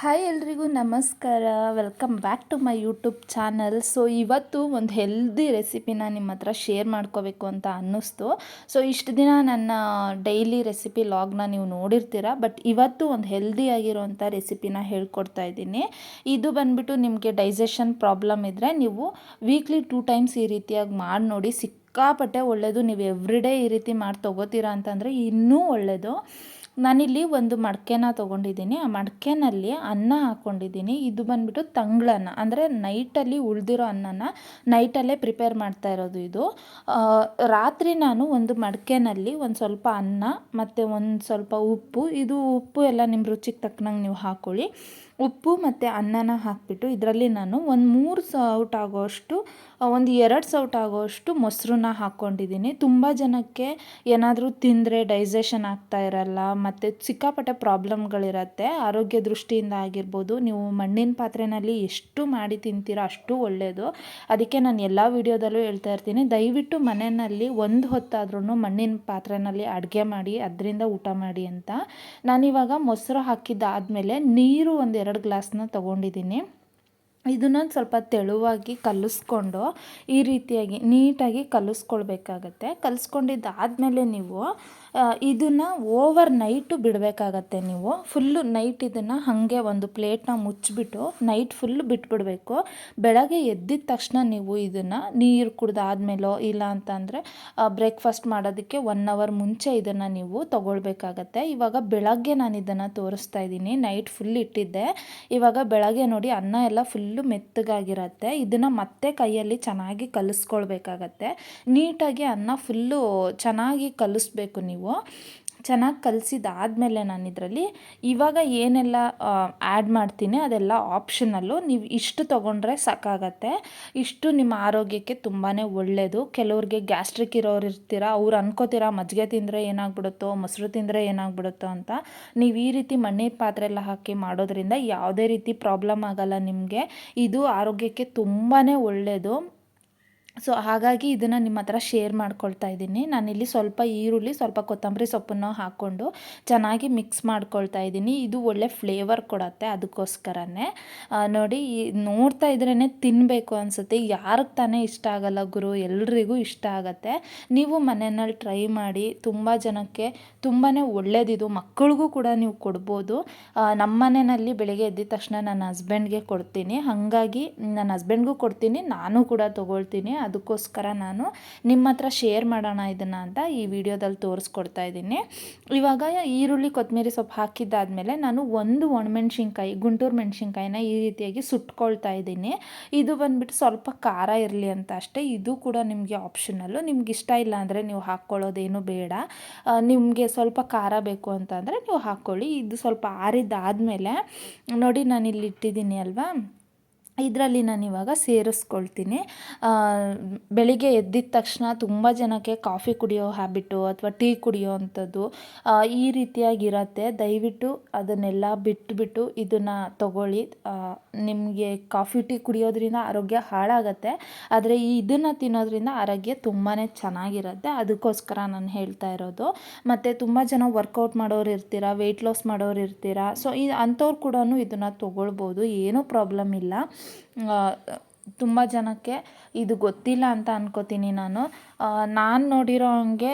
Hi ಎಲ್ರಿಗೂ ನಮಸ್ಕಾರ. Welcome back to my YouTube channel so ಇವತ್ತು ಒಂದು ಹೆಲ್ದಿ ರೆಸಿಪಿನ ನಿಮ್ಮ ಹತ್ರ ಶೇರ್ ಮಾಡ್ಕೋಬೇಕು ಅಂತ ಅನ್ನಿಸ್ತು. ಸೊ ಇಷ್ಟು ದಿನ ನನ್ನ ಡೈಲಿ ರೆಸಿಪಿ ಲಾಗ್ನ ನೀವು ನೋಡಿರ್ತೀರ ಬಟ್ ಇವತ್ತು ಒಂದು ಹೆಲ್ದಿ ಆಗಿರುವಂಥ ರೆಸಿಪಿನ ಹೇಳ್ಕೊಡ್ತಾ ಇದ್ದೀನಿ. ಇದು ಬಂದುಬಿಟ್ಟು ನಿಮಗೆ ಡೈಜೆಷನ್ ಪ್ರಾಬ್ಲಮ್ ಇದ್ದರೆ ನೀವು ವೀಕ್ಲಿ ಟೂ ಟೈಮ್ಸ್ ಈ ರೀತಿಯಾಗಿ ಮಾಡಿ ನೋಡಿ, ಸಿಕ್ಕಾಪಟ್ಟೆ ಒಳ್ಳೆಯದು ನೀವು ಎವ್ರಿಡೇ ಈ ರೀತಿ ಮಾಡಿ ತೊಗೋತೀರಾ ಅಂತಂದರೆ ಇನ್ನೂ ಒಳ್ಳೆಯದು ನಾನಿಲ್ಲಿ ಒಂದು ಮಡಕೆನ ತೊಗೊಂಡಿದ್ದೀನಿ. ಆ ಮಡಕೆನಲ್ಲಿ ಅನ್ನ ಹಾಕ್ಕೊಂಡಿದ್ದೀನಿ ಇದು ಬಂದುಬಿಟ್ಟು ತಂಗ್ಳನ್ನ, ಅಂದರೆ ನೈಟಲ್ಲಿ ಉಳಿದಿರೋ ಅನ್ನನ ನೈಟಲ್ಲೇ ಪ್ರಿಪೇರ್ ಮಾಡ್ತಾ ಇರೋದು ಇದು. ರಾತ್ರಿ ನಾನು ಒಂದು ಮಡಕೆನಲ್ಲಿ ಒಂದು ಸ್ವಲ್ಪ ಅನ್ನ, ಮತ್ತು ಒಂದು ಸ್ವಲ್ಪ ಉಪ್ಪು, ಇದು ಉಪ್ಪು ಎಲ್ಲ ನಿಮ್ಮ ರುಚಿಗೆ ತಕ್ಕನಂಗೆ ನೀವು ಹಾಕ್ಕೊಳ್ಳಿ ಉಪ್ಪು ಮತ್ತು ಅನ್ನನ ಹಾಕಿಬಿಟ್ಟು ಇದರಲ್ಲಿ ನಾನು ಒಂದು ಮೂರು ಸೌಟ್ ಆಗೋಷ್ಟು, ಒಂದು ಎರಡು ಸೌಟ್ ಆಗೋಷ್ಟು ಮೊಸರನ್ನ ಹಾಕ್ಕೊಂಡಿದ್ದೀನಿ ತುಂಬ ಜನಕ್ಕೆ ಏನಾದರೂ ತಿಂದರೆ ಡೈಜೆಷನ್ ಆಗ್ತಾ ಇರಲ್ಲ ಮತ್ತು ಸಿಕ್ಕಾಪಟ್ಟೆ ಪ್ರಾಬ್ಲಮ್ಗಳಿರತ್ತೆ. ಆರೋಗ್ಯ ದೃಷ್ಟಿಯಿಂದ ಆಗಿರ್ಬೋದು, ನೀವು ಮಣ್ಣಿನ ಪಾತ್ರೆಯಲ್ಲಿ ಎಷ್ಟು ಮಾಡಿ ತಿಂತೀರೋ ಅಷ್ಟು ಒಳ್ಳೆಯದು ಅದಕ್ಕೆ ನಾನು ಎಲ್ಲ ವೀಡಿಯೋದಲ್ಲೂ ಹೇಳ್ತಾ ಇರ್ತೀನಿ. ದಯವಿಟ್ಟು ಮನೆಯಲ್ಲಿ ಒಂದು ಹೊತ್ತಾದ್ರೂ ಮಣ್ಣಿನ ಪಾತ್ರೆಯಲ್ಲಿ ಅಡುಗೆ ಮಾಡಿ, ಅದರಿಂದ ಊಟ ಮಾಡಿ ಅಂತ. ನಾನಿವಾಗ ಮೊಸರು ಹಾಕಿದ್ದಾದಮೇಲೆ ನೀರು ಒಂದು ಎರಡು ಗ್ಲಾಸ್ನ ತೊಗೊಂಡಿದ್ದೀನಿ. ಇದನ್ನು ಸ್ವಲ್ಪ ತೆಳುವಾಗಿ ಕಲಿಸ್ಕೊಂಡು ಈ ರೀತಿಯಾಗಿ ನೀಟಾಗಿ ಕಲಿಸ್ಕೊಳ್ಬೇಕಾಗತ್ತೆ. ಕಲಿಸ್ಕೊಂಡಿದ್ದಾದಮೇಲೆ ನೀವು ಇದನ್ನು ಓವರ್ ನೈಟು ಬಿಡಬೇಕಾಗತ್ತೆ ನೀವು. ಫುಲ್ಲು ನೈಟ್ ಇದನ್ನು ಹಾಗೆ ಒಂದು ಪ್ಲೇಟ್ನ ಮುಚ್ಚಿಬಿಟ್ಟು ನೈಟ್ ಫುಲ್ಲು ಬಿಟ್ಬಿಡಬೇಕು. ಬೆಳಗ್ಗೆ ಎದ್ದಿದ ತಕ್ಷಣ ನೀವು ಇದನ್ನು ನೀರು ಕುಡ್ದಾದ್ಮೇಲೋ ಇಲ್ಲ ಅಂತಂದರೆ ಬ್ರೇಕ್ಫಾಸ್ಟ್ ಮಾಡೋದಕ್ಕೆ ಒನ್ ಅವರ್ ಮುಂಚೆ ಇದನ್ನು ನೀವು ತೊಗೊಳ್ಬೇಕಾಗತ್ತೆ. ಇವಾಗ ಬೆಳಗ್ಗೆ ನಾನು ಇದನ್ನು ತೋರಿಸ್ತಾ ಇದ್ದೀನಿ. ನೈಟ್ ಫುಲ್ ಇಟ್ಟಿದ್ದೆ. ಇವಾಗ ಬೆಳಗ್ಗೆ ನೋಡಿ ಅನ್ನ ಎಲ್ಲ ಫುಲ್ಲು ಮೆತ್ತಗಾಗಿರತ್ತೆ. ಇದನ್ನು ಮತ್ತೆ ಕೈಯಲ್ಲಿ ಚೆನ್ನಾಗಿ ಕಲಿಸ್ಕೊಳ್ಬೇಕಾಗತ್ತೆ. ನೀಟಾಗಿ ಅನ್ನ ಫುಲ್ಲು ಚೆನ್ನಾಗಿ ಕಲಿಸ್ಬೇಕು ನೀವು. ಚೆನ್ನಾಗಿ ಕಲಸಿದಾದ್ಮೇಲೆ ನಾನು ಇದರಲ್ಲಿ ಇವಾಗ ಏನೆಲ್ಲ ಆ್ಯಡ್ ಮಾಡ್ತೀನಿ ಅದೆಲ್ಲ ಆಪ್ಷನಲ್ಲು ನೀವು ಇಷ್ಟು ತೊಗೊಂಡ್ರೆ ಸಾಕಾಗತ್ತೆ. ಇಷ್ಟು ನಿಮ್ಮ ಆರೋಗ್ಯಕ್ಕೆ ತುಂಬಾ ಒಳ್ಳೆಯದು ಕೆಲವ್ರಿಗೆ ಗ್ಯಾಸ್ಟ್ರಿಕ್ ಇರೋರು ಇರ್ತೀರ, ಅವ್ರು ಅನ್ಕೋತೀರ ಮಜ್ಜಿಗೆ ತಿಂದರೆ ಏನಾಗ್ಬಿಡುತ್ತೋ, ಮೊಸರು ತಿಂದರೆ ಏನಾಗ್ಬಿಡುತ್ತೋ ಅಂತ, ನೀವು ಈ ರೀತಿ ಮಣ್ಣಿನ ಪಾತ್ರೆ ಎಲ್ಲ ಹಾಕಿ ಮಾಡೋದ್ರಿಂದ ಯಾವುದೇ ರೀತಿ ಪ್ರಾಬ್ಲಮ್ ಆಗಲ್ಲ ನಿಮಗೆ. ಇದು ಆರೋಗ್ಯಕ್ಕೆ ತುಂಬಾ ಒಳ್ಳೆಯದು ಸೊ ಹಾಗಾಗಿ ಇದನ್ನು ನಿಮ್ಮ ಹತ್ರ ಶೇರ್ ಮಾಡ್ಕೊಳ್ತಾ ಇದ್ದೀನಿ. ನಾನಿಲ್ಲಿ ಸ್ವಲ್ಪ ಈರುಳ್ಳಿ, ಸ್ವಲ್ಪ ಕೊತ್ತಂಬರಿ ಸೊಪ್ಪನ್ನು ಹಾಕ್ಕೊಂಡು ಚೆನ್ನಾಗಿ ಮಿಕ್ಸ್ ಮಾಡ್ಕೊಳ್ತಾ ಇದ್ದೀನಿ. ಇದು ಒಳ್ಳೆ ಫ್ಲೇವರ್ ಕೊಡತ್ತೆ ಅದಕ್ಕೋಸ್ಕರನೇ. ನೋಡಿ ನೋಡ್ತಾ ಇದ್ರೇ ತಿನ್ನಬೇಕು ಅನಿಸುತ್ತೆ. ಯಾರಿಗೆ ತಾನೇ ಇಷ್ಟ ಆಗಲ್ಲ ಗುರು, ಎಲ್ರಿಗೂ ಇಷ್ಟ ಆಗುತ್ತೆ. ನೀವು ಮನೆಯಲ್ಲಿ ಟ್ರೈ ಮಾಡಿ, ತುಂಬ ಜನಕ್ಕೆ ತುಂಬಾ ಒಳ್ಳೇದಿದು. ಮಕ್ಕಳಿಗೂ ಕೂಡ ನೀವು ಕೊಡ್ಬೋದು. ನಮ್ಮ ಮನೆಯಲ್ಲಿ ಬೆಳಿಗ್ಗೆ ಎದ್ದಿದ ತಕ್ಷಣ ನನ್ನ ಹಸ್ಬೆಂಡ್ಗೆ ಕೊಡ್ತೀನಿ. ಹಾಗಾಗಿ ನನ್ನ ಹಸ್ಬೆಂಡ್ಗೂ ಕೊಡ್ತೀನಿ. ನಾನು ಕೂಡ ತೊಗೊಳ್ತೀನಿ. ಅದಕ್ಕೋಸ್ಕರ ನಾನು ನಿಮ್ಮ ಹತ್ರ ಶೇರ್ ಮಾಡೋಣ ಇದನ್ನು ಅಂತ ಈ ವಿಡಿಯೋದಲ್ಲಿ ತೋರಿಸ್ಕೊಡ್ತಾ ಇದ್ದೀನಿ. ಇವಾಗ ಈರುಳ್ಳಿ, ಕೊತ್ತಂಬರಿ ಸೊಪ್ಪು ಹಾಕಿದ್ದಾದಮೇಲೆ ನಾನು ಒಂದು ಒಣಮೆಣ್ಸಿನ್ಕಾಯಿ, ಗುಂಟೂರು ಮೆಣಸಿನ್ಕಾಯಿನ ಈ ರೀತಿಯಾಗಿ ಸುಟ್ಕೊಳ್ತಾ ಇದ್ದೀನಿ. ಇದು ಬಂದುಬಿಟ್ಟು ಸ್ವಲ್ಪ ಖಾರ ಇರಲಿ ಅಂತ ಅಷ್ಟೇ. ಇದು ಕೂಡ ನಿಮಗೆ ಆಪ್ಷನಲ್ಲು ನಿಮ್ಗೆ ಇಷ್ಟ ಇಲ್ಲ ಅಂದರೆ ನೀವು ಹಾಕ್ಕೊಳ್ಳೋದೇನು ಬೇಡ. ನಿಮಗೆ ಸ್ವಲ್ಪ ಖಾರ ಬೇಕು ಅಂತಂದರೆ ನೀವು ಹಾಕ್ಕೊಳ್ಳಿ. ಇದು ಸ್ವಲ್ಪ ಆರಿದ್ದಾದಮೇಲೆ ನೋಡಿ ನಾನು ಇಲ್ಲಿ ಇಟ್ಟಿದ್ದೀನಿ ಅಲ್ವಾ? ಇದರಲ್ಲಿ ನಾನು ಇವಾಗ ಸೇರಿಸ್ಕೊಳ್ತೀನಿ. ಬೆಳಿಗ್ಗೆ ಎದ್ದಿದ ತಕ್ಷಣ ತುಂಬ ಜನಕ್ಕೆ ಕಾಫಿ ಕುಡಿಯೋ ಹ್ಯಾಬಿಟ್ಟು ಅಥವಾ ಟೀ ಕುಡಿಯೋ ಅಂಥದ್ದು ಈ ರೀತಿಯಾಗಿರತ್ತೆ. ದಯವಿಟ್ಟು ಅದನ್ನೆಲ್ಲ ಬಿಟ್ಟುಬಿಟ್ಟು ಇದನ್ನು ತಗೊಳ್ಳಿ. ನಿಮಗೆ ಕಾಫಿ, ಟೀ ಕುಡಿಯೋದ್ರಿಂದ ಆರೋಗ್ಯ ಹಾಳಾಗತ್ತೆ. ಆದರೆ ಈ ಇದನ್ನು ತಿನ್ನೋದ್ರಿಂದ ಆರೋಗ್ಯ ತುಂಬಾ ಚೆನ್ನಾಗಿರುತ್ತೆ. ಅದಕ್ಕೋಸ್ಕರ ನಾನು ಹೇಳ್ತಾ ಇರೋದು. ಮತ್ತು ತುಂಬ ಜನ ವರ್ಕೌಟ್ ಮಾಡೋರು ಇರ್ತೀರ ವೆಯ್ಟ್ ಲಾಸ್ ಮಾಡೋರು ಇರ್ತೀರಾ ಸೊ ಈ ಅಂಥವ್ರು ಕೂಡ ಇದನ್ನು ತೊಗೊಳ್ಬೋದು. ಏನೂ ಪ್ರಾಬ್ಲಮ್ ಇಲ್ಲ. 我啊 ತುಂಬ ಜನಕ್ಕೆ ಇದು ಗೊತ್ತಿಲ್ಲ ಅಂತ ಅನ್ಕೋತೀನಿ ನಾನು. ನಾನು ನೋಡಿರೋ ಹಂಗೆ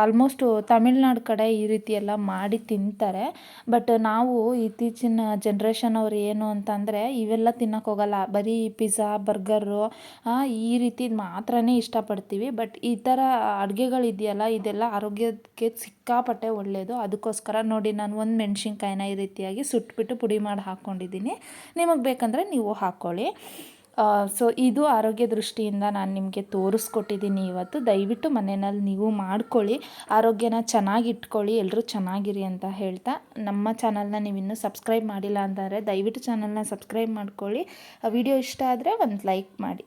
ಆಲ್ಮೋಸ್ಟು ತಮಿಳ್ನಾಡು ಕಡೆ ಈ ರೀತಿ ಎಲ್ಲ ಮಾಡಿ ತಿಂತಾರೆ. ಬಟ್ ನಾವು ಇತ್ತೀಚಿನ ಜನ್ರೇಷನ್ ಅವ್ರು ಏನು ಅಂತಂದರೆ ಇವೆಲ್ಲ ತಿನ್ನೋಕೆ ಹೋಗಲ್ಲ. ಬರೀ ಪಿಜ್ಜಾ ಬರ್ಗರು ಈ ರೀತಿ ಮಾತ್ರನೇ ಇಷ್ಟಪಡ್ತೀವಿ. ಬಟ್ ಈ ಥರ ಅಡುಗೆಗಳಿದೆಯಲ್ಲ, ಇದೆಲ್ಲ ಆರೋಗ್ಯಕ್ಕೆ ಸಿಕ್ಕಾಪಟ್ಟೆ ಒಳ್ಳೆಯದು ಅದಕ್ಕೋಸ್ಕರ ನೋಡಿ ನಾನು ಒಂದು ಮೆಣಸಿನ್ಕಾಯಿನ ಈ ರೀತಿಯಾಗಿ ಸುಟ್ಬಿಟ್ಟು ಪುಡಿ ಮಾಡಿ ಹಾಕ್ಕೊಂಡಿದ್ದೀನಿ ನಿಮಗೆ ಬೇಕಂದರೆ ನೀವು ಹಾಕ್ಕೊಳ್ಳಿ ಸೊ ಇದು ಆರೋಗ್ಯ ದೃಷ್ಟಿಯಿಂದ ನಾನು ನಿಮಗೆ ತೋರಿಸ್ಕೊಟ್ಟಿದ್ದೀನಿ ಇವತ್ತು. ದಯವಿಟ್ಟು ಮನೆಯಲ್ಲಿ ನೀವು ಮಾಡ್ಕೊಳ್ಳಿ. ಆರೋಗ್ಯನ ಚೆನ್ನಾಗಿ ಇಟ್ಕೊಳ್ಳಿ ಎಲ್ಲರೂ ಚೆನ್ನಾಗಿರಿ ಅಂತ ಹೇಳ್ತಾ. ನಮ್ಮ ಚಾನಲ್ನ ನೀವು ಇನ್ನೂ ಸಬ್ಸ್ಕ್ರೈಬ್ ಮಾಡಿಲ್ಲ ಅಂತಂದರೆ ದಯವಿಟ್ಟು ಚಾನಲ್ನ ಸಬ್ಸ್ಕ್ರೈಬ್ ಮಾಡ್ಕೊಳ್ಳಿ. ವಿಡಿಯೋ ಇಷ್ಟ ಆದರೆ ಒಂದು ಲೈಕ್ ಮಾಡಿ.